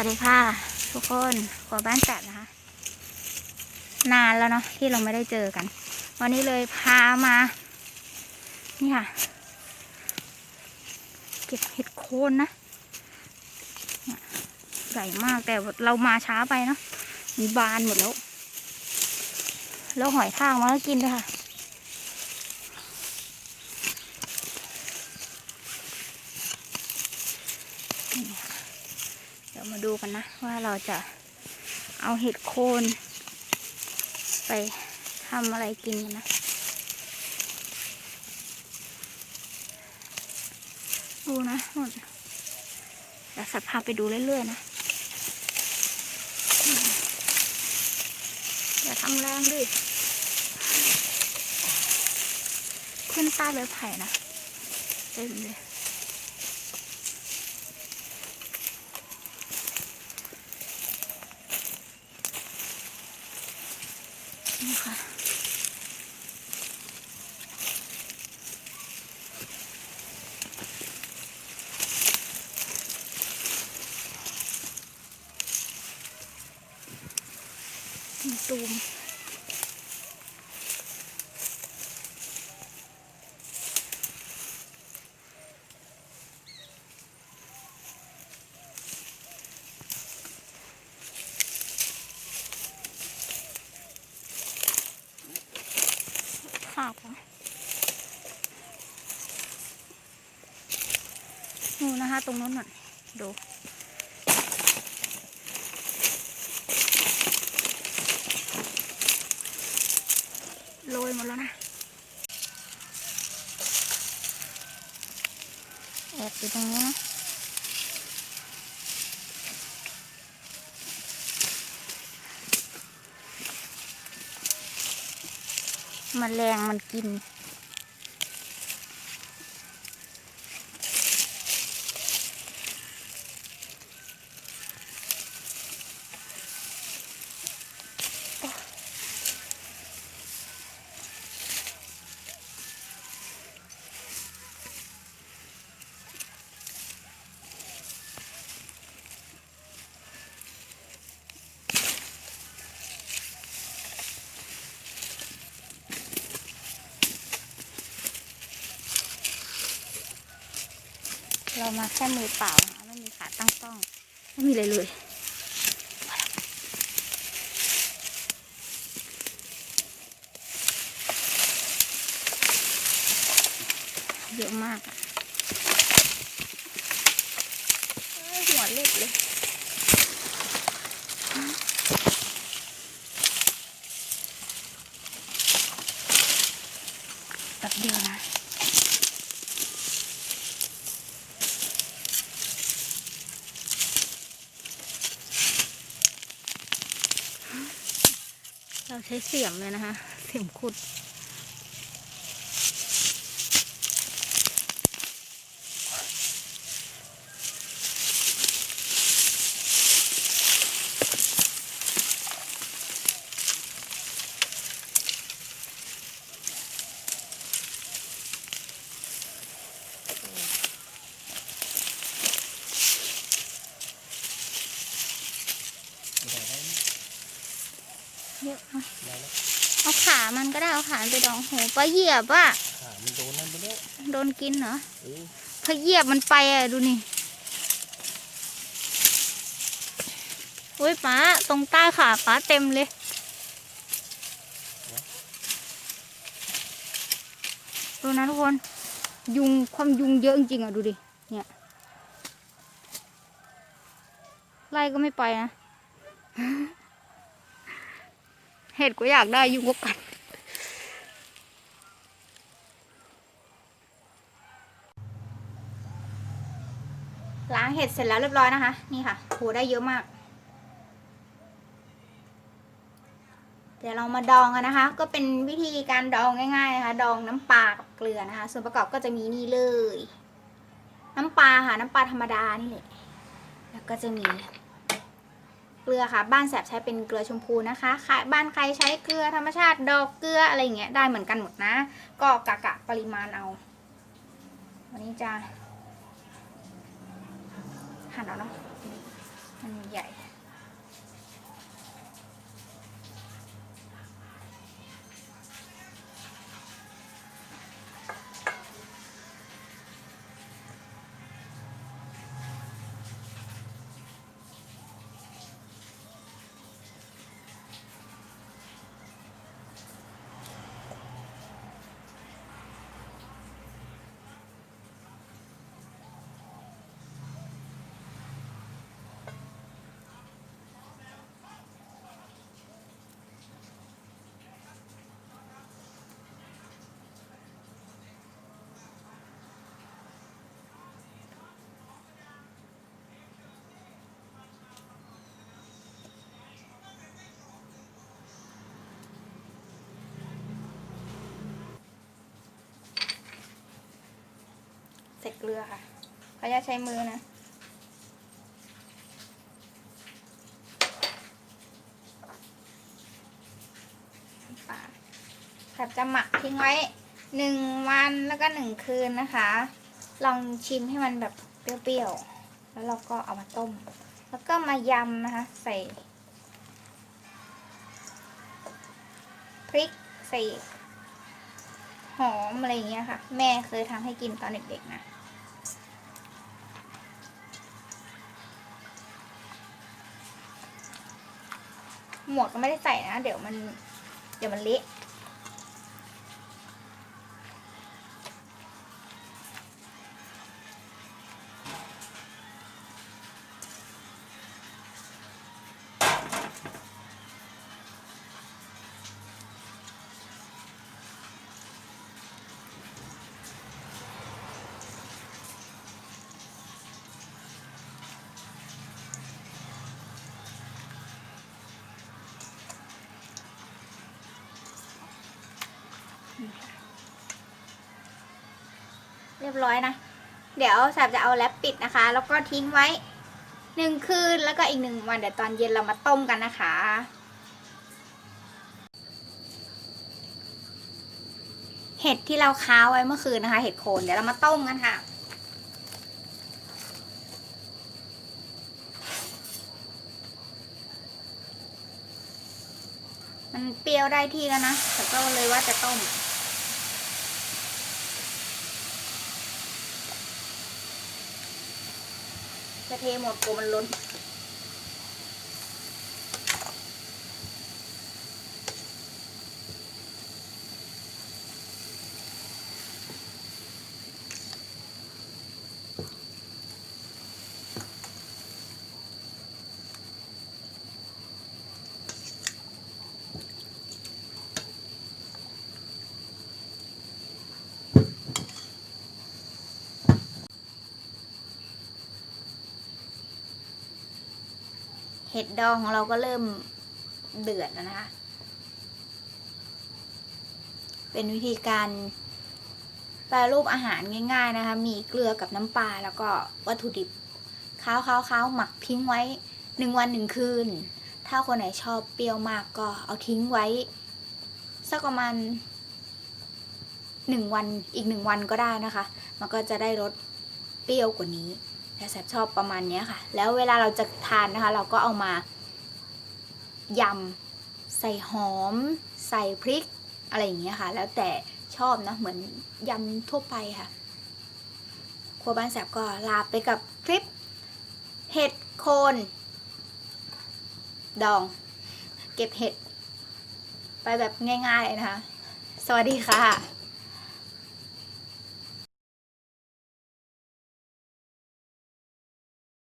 วัสดีค่ะ ทุกคนขวบ้านจัดนะคะ นานแล้วเนาะที่เราไม่ได้เจอกัน วันนี้เลยพามา นี่ค่ะ เก็บเห็ดโคนนะใหญ่มากแต่เรามาช้าไปเนาะมีบานหมดแล้ว แล้วหอยทากมาก็กินด้วยค่ะ เดี๋ยว มาดูกันนะ ว่าเราจะเอาเห็ดโคนไปทำอะไรกินกันนะดูนะหมดเดี๋ยวสัตว์พาไปดูเรื่อยๆนะอย่าทำแรงดิขึ้นใต้เลยไผ่นะเต็มเลย นี่ค่ะ มีตูมขาดนะ นู่นนะคะ ตรงนู้นน่ะดูโรยหมดแล้วนะ แอบอยู่ตรงนี้นะมแมลงมันกิน เรามาแค่มือเปล่านะไม่มีขาตั้งกล้อง ไม่มีอะไรเลยเยอะมากอะหัวเล็กเลยแบบเดียวนะ ใช้เสียมเลยนะคะ เสียมขุดได้ เยอะนะ ได้แล้ว เอา ขามันก็ได้เอาขามันไปดองโหปลาเหยียบอะขามันโดนนั่นไปแล้วโดนกินเหรอเออพอเหยียบมันไปอะดูนี่โอ้ยป้าตรงใต้ขาป้าเต็มเลยดูนะทุกคน ยุงความยุงเยอะจริงๆอะดูดิเนี่ยไล่ก็ไม่ไปนะ เห็ดก็อยากได้ยุงก็กัด ล้างเห็ดเสร็จแล้วเรียบร้อยนะคะ นี่ค่ะโหได้เยอะมาก เดี๋ยวเรามาดองกันนะคะ ก็เป็นวิธีการดองง่ายๆนะคะ ดองน้ำปลากับเกลือนะคะ ส่วนประกอบก็จะมีนี่เลย น้ำปลาค่ะ น้ำปลาธรรมดานี่แหละแล้วก็จะมีเกลือค่ะ บ้านแสบใช้เป็นเกลือชมพูนะคะใครบ้านใครใช้เกลือธรรมชาติดอกเกลืออะไรอย่างเงี้ยได้เหมือนกันหมดนะ ก็กะกะปริมาณเอา วันนี้จะ หั่นเอาเนาะมันใหญ่ ส่เกลือค่ะขาจะใช้มือนะปลาค่ะจะหมักทิ้งไว้หนึ่งวันแล้วก็หนึ่งคืนนะคะ ลองชิมให้มันแบบเปรี้ยวๆ แล้วเราก็เอามาต้ม แล้วก็มายำนะคะ ใส่พริกใส่หอมอะไรอย่างเงี้ยค่ะ แม่เคยทำให้กินตอนเด็กๆนะ หมวกก็ไม่ได้ใส่นะ เดี๋ยวมัน เดี๋ยวมันเละ รียบร้อยนะ เดี๋ยวแสบจะเอาแรปปิดนะคะ แล้วก็ทิ้งไว้หนึ่งคืนแล้วก็อีกหนึ่งวันเดี๋ยวตอนเย็นเรามาต้มกันนะคะ เห็ดที่เราค้าไว้เมื่อคืนนะคะ เห็ดโคนเดี๋ยวเรามาต้มกันค่ะมันเปรี้ยวได้ที่แล้วนะแต่ก็เลยว่าจะต้ม จะเทหมดกลัวมันล้น ห็ดดองของเราก็เริ่มเดือดแล้วนะคะ เป็นวิธีการแปรรูปอาหารง่าย ๆนะคะ มีเกลือกับน้ำปลาแล้วก็วัตถุดิบค้าวค้าวค้าวหมักทิ้งไว้หนึ่งวันหนึ่งคืน ถ้าคนไหนชอบเปรี้ยวมากก็เอาทิ้งไว้ สักประมาณหนึ่งวันอีกหนึ่งวันก็ได้นะคะ มันก็จะได้รสเปรี้ยวกว่านี้ แต่แซบชอบประมาณนี้ค่ะ แล้วเวลาเราจะทานนะคะ เราก็เอามายำใส่หอม ใส่พริก อะไรอย่างเงี้ยค่ะ แล้วแต่ชอบนะเหมือนยำทั่วไปค่ะ ครัวบ้านแสบก็ลาไปกับคลิป เห็ดโคน ดอง เก็บเห็ด ไปแบบง่ายๆเลยนะคะ สวัสดีค่ะ